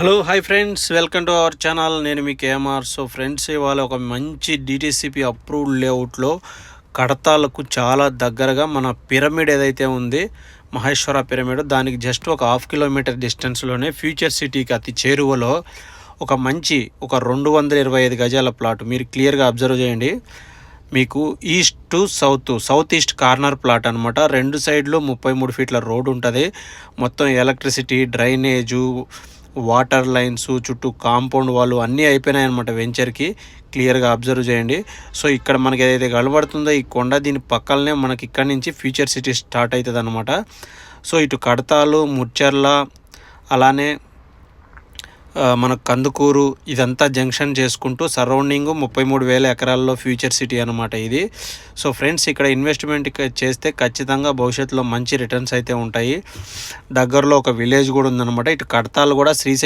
Hello hi friends welcome to our channel నేను మీకు KMR so friends ఇవాళ ఒక మంచి డిటీసీపీ అప్రూవ్డ్ లేఅవుట్లో కడతాలకు చాలా దగ్గరగా మన పిరమిడ్ ఏదైతే ఉంది మహేశ్వర పిరమిడ్ దానికి జస్ట్ ఒక హాఫ్ కిలోమీటర్ డిస్టెన్స్లోనే ఫ్యూచర్ సిటీకి అతి చేరువలో ఒక మంచి ఒక రెండు వందల ఇరవై ఐదు గజాల ప్లాట్ మీరు క్లియర్గా అబ్జర్వ్ చేయండి. మీకు east to south south east corner plot అనమాట రెండు సైడ్లు ముప్పై మూడు ఫీట్ల రోడ్ ఉంటుంది. మొత్తం ఎలక్ట్రిసిటీ డ్రైనేజు వాటర్ లైన్స్ చుట్టూ కాంపౌండ్ వాళ్ళు అన్నీ అయిపోయినాయి అనమాట వెంచర్కి. క్లియర్గా అబ్జర్వ్ చేయండి. సో ఇక్కడ మనకి ఏదైతే కనబడుతుందో ఈ కొండ దీని పక్కలనే మనకి ఇక్కడ నుంచి ఫ్యూచర్ సిటీ స్టార్ట్ అవుతుంది అనమాట సో ఇటు కడతాలు ముచ్చర్ల అలానే మన కందుకూరు ఇదంతా జంక్షన్ చేసుకుంటూ సరౌండింగ్ ముప్పై మూడు వేల ఎకరాల్లో ఫ్యూచర్ సిటీ అనమాట ఇది. సో ఫ్రెండ్స్ ఇక్కడ ఇన్వెస్ట్మెంట్ చేస్తే ఖచ్చితంగా భవిష్యత్తులో మంచి రిటర్న్స్ అయితే ఉంటాయి. దగ్గరలో ఒక విలేజ్ కూడా ఉందన్నమాట. ఇటు కడతాలు కూడా శ్రీశైలం